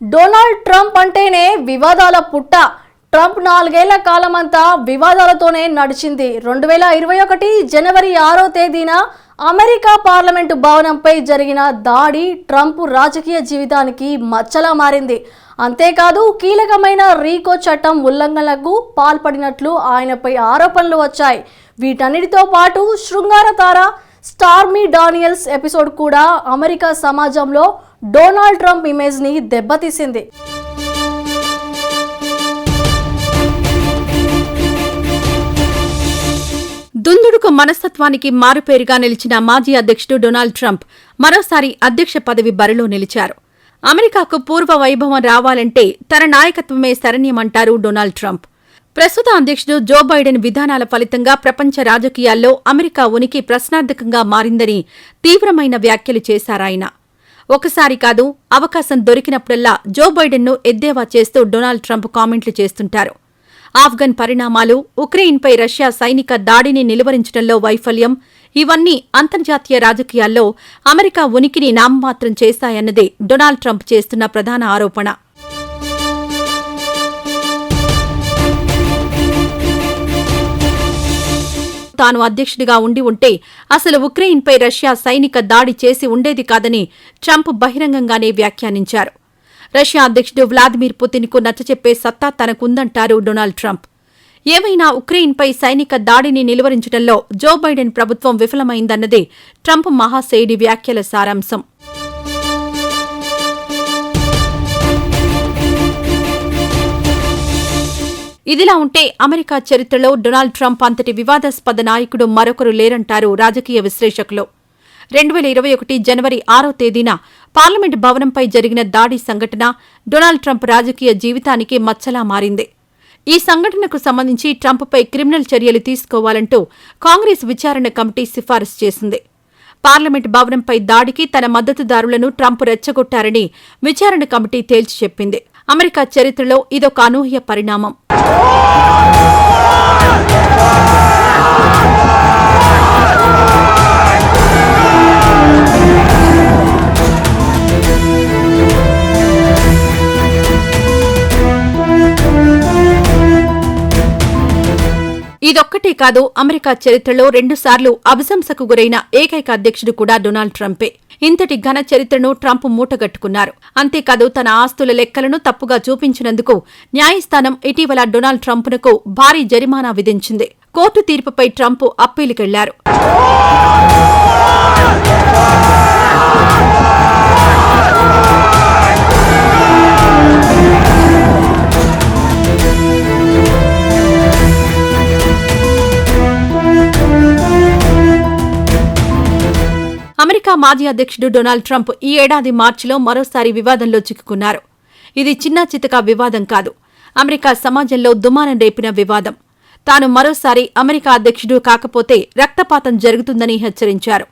Donald Trump అంటేనే వివాదాల పుట్ట. ట్రంప్ నాలుగేళ్ళ అంతా వివాదాలతోనే నడిచింది. రెండు వేల ఇరవై ఒకటి జనవరి ఆరో తేదీన అమెరికా పార్లమెంటు భవనంపై జరిగిన దాడి ట్రంప్ రాజకీయ జీవితానికి మచ్చలా మారింది. అంతేకాదు కీలకమైన రీకో చట్టం ఉల్లంఘనలకు పాల్పడినట్లు ఆయనపై ఆరోపణలు వచ్చాయి. వీటన్నిటితో పాటు శృంగార తార స్టార్మీ డానియల్స్ ఎపిసోడ్ కూడా అమెరికా సమాజంలో డొనాల్డ్ ట్రంప్ ఇమేజ్ని దెబ్బతీసింది. దుందుడుకు మనస్తత్వానికి మారుపేరుగా నిలిచిన మాజీ అధ్యక్షుడు డొనాల్డ్ ట్రంప్ మరోసారి అధ్యక్ష పదవి బరిలో నిలిచారు. అమెరికాకు పూర్వ వైభవం రావాలంటే తన నాయకత్వమే శరణ్యమంటారు డొనాల్డ్ ట్రంప్. ప్రస్తుత అధ్యక్షుడు జో బైడెన్ విధానాల ఫలితంగా ప్రపంచ రాజకీయాల్లో అమెరికా ఉనికి ప్రశ్నార్థకంగా మారిందని తీవ్రమైన వ్యాఖ్యలు చేశారాయన. ఒకసారి కాదు అవకాశం దొరికినప్పుడల్లా జో బైడెన్ను ఎద్దేవా చేస్తూ డొనాల్డ్ ట్రంప్ కామెంట్లు చేస్తుంటారు. ఆఫ్ఘన్ పరిణామాలు ఉక్రెయిన్పై రష్యా సైనిక దాడిని నిలువరించడంలో వైఫల్యం ఇవన్నీ అంతర్జాతీయ రాజకీయాల్లో అమెరికా ఉనికిని నామమాత్రం చేశాయన్నదే డొనాల్డ్ ట్రంప్ చేస్తున్న ప్రధాన ఆరోపణ. తాను అధ్యక్షుడిగా ఉండి ఉంటే అసలు ఉక్రెయిన్పై రష్యా సైనిక దాడి చేసి ఉండేది కాదని ట్రంప్ బహిరంగంగానే వ్యాఖ్యానించారు. రష్యా అధ్యక్షుడు వ్లాదిమిర్ పుతిన్కు నచ్చచెప్పే సత్తా తనకుందంటారు డొనాల్డ్ ట్రంప్. ఏమైనా ఉక్రెయిన్పై సైనిక దాడిని నిలువరించడంలో జో బైడెన్ ప్రభుత్వం విఫలమైందన్నదే ట్రంప్ మహాశయుడి వ్యాఖ్యల సారాంశం. ఇదిలా ఉంటే అమెరికా చరిత్రలో డొనాల్డ్ ట్రంప్ అంతటి వివాదాస్పద నాయకుడు మరొకరు లేరంటారు రాజకీయ విశ్లేషకులు. రెండు వేల ఇరవై ఒకటి జనవరి ఆరో తేదీన పార్లమెంట్ భవనంపై జరిగిన దాడి సంఘటన డొనాల్డ్ ట్రంప్ రాజకీయ జీవితానికి మచ్చలా మారింది. ఈ సంఘటనకు సంబంధించి ట్రంప్పై క్రిమినల్ చర్యలు తీసుకోవాలంటూ కాంగ్రెస్ విచారణ కమిటీ సిఫారసు చేసింది. పార్లమెంట్ భవనంపై దాడికి తన మద్దతుదారులను ట్రంప్ రెచ్చగొట్టారని విచారణ కమిటీ తేల్చి చెప్పింది. అమెరికా చరిత్రలో ఇదొక అనూహ్య పరిణామం. Oh! ఇదొక్కటే కాదు అమెరికా చరిత్రలో రెండుసార్లు అభిశంసకు గురైన ఏకైక అధ్యక్షుడు కూడా డొనాల్డ్ ట్రంపే. ఇంతటి ఘన చరిత్రను ట్రంప్ మూటగట్టుకున్నారు. అంతేకాదు తన ఆస్తుల లెక్కలను తప్పుగా చూపించినందుకు న్యాయస్థానం ఇటీవల డొనాల్డ్ ట్రంప్నకు భారీ జరిమానా విధించింది. కోర్టు తీర్పుపై ట్రంప్ అప్పీలుకెళ్ళారు. మాజీ అధ్యక్షుడు డొనాల్డ్ ట్రంప్ ఈ ఏడాది మార్చిలో మరోసారి వివాదంలో చిక్కుకున్నారు. ఇది చిన్న చితక వివాదం కాదు. అమెరికా సమాజంలో దుమానం రేపిన వివాదం. తాను మరోసారి అమెరికా అధ్యక్షుడు కాకపోతే రక్తపాతం జరుగుతుందని హెచ్చరించారు.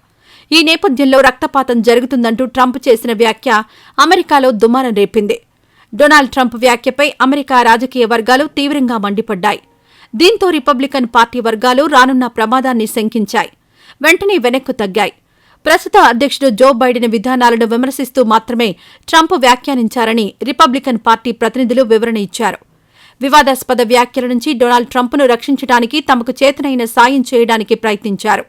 ఈ నేపథ్యంలో రక్తపాతం జరుగుతుందంటూ ట్రంప్ చేసిన వ్యాఖ్య అమెరికాలో దుమారం రేపింది. డొనాల్డ్ ట్రంప్ వ్యాఖ్యపై అమెరికా రాజకీయ వర్గాలు తీవ్రంగా మండిపడ్డాయి. దీంతో రిపబ్లికన్ పార్టీ వర్గాలు రానున్న ప్రమాదాన్ని శంకించాయి. వెంటనే వెనక్కు తగ్గాయి. ప్రస్తుత అధ్యక్షుడు జో బైడెన్ విధానాలను విమర్శిస్తూ మాత్రమే ట్రంప్ వ్యాఖ్యానించారని రిపబ్లికన్ పార్టీ ప్రతినిధులు వివరణ ఇచ్చారు. వివాదాస్పద వ్యాఖ్యల నుంచి డొనాల్డ్ ట్రంప్ను రక్షించడానికి తమకు చేతనైన సాయం చేయడానికి ప్రయత్నించారు.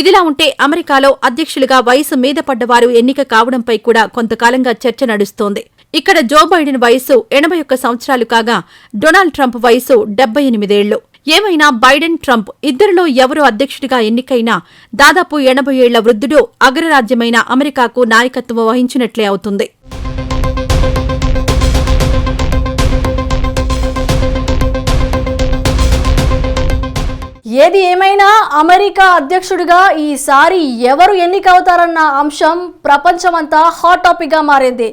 ఇదిలా ఉంటే అమెరికాలో అధ్యక్షులుగా వయసు మీద పడ్డవారు ఎన్నిక కావడంపై కూడా కొంతకాలంగా చర్చ నడుస్తోంది. ఇక్కడ జో బైడెన్ వయసు ఎనభై ఒక్క సంవత్సరాలు కాగా డొనాల్డ్ ట్రంప్ వయసు డెబ్బై ఎనిమిదేళ్ళు. ఏమైనా బైడెన్ ట్రంప్ ఇద్దరిలో ఎవరు అధ్యక్షుడిగా ఎన్నికైనా దాదాపు ఎనభై ఏళ్ళ వృద్ధుడు అగ్రరాజ్యమైన అమెరికాకు నాయకత్వం వహించినట్లే అవుతుంది. ఏది ఏమైనా అమెరికా అధ్యక్షుడిగా ఈసారి ఎవరు ఎన్నికవుతారన్న అంశం ప్రపంచమంతా హాట్ టాపిక్గా మారింది.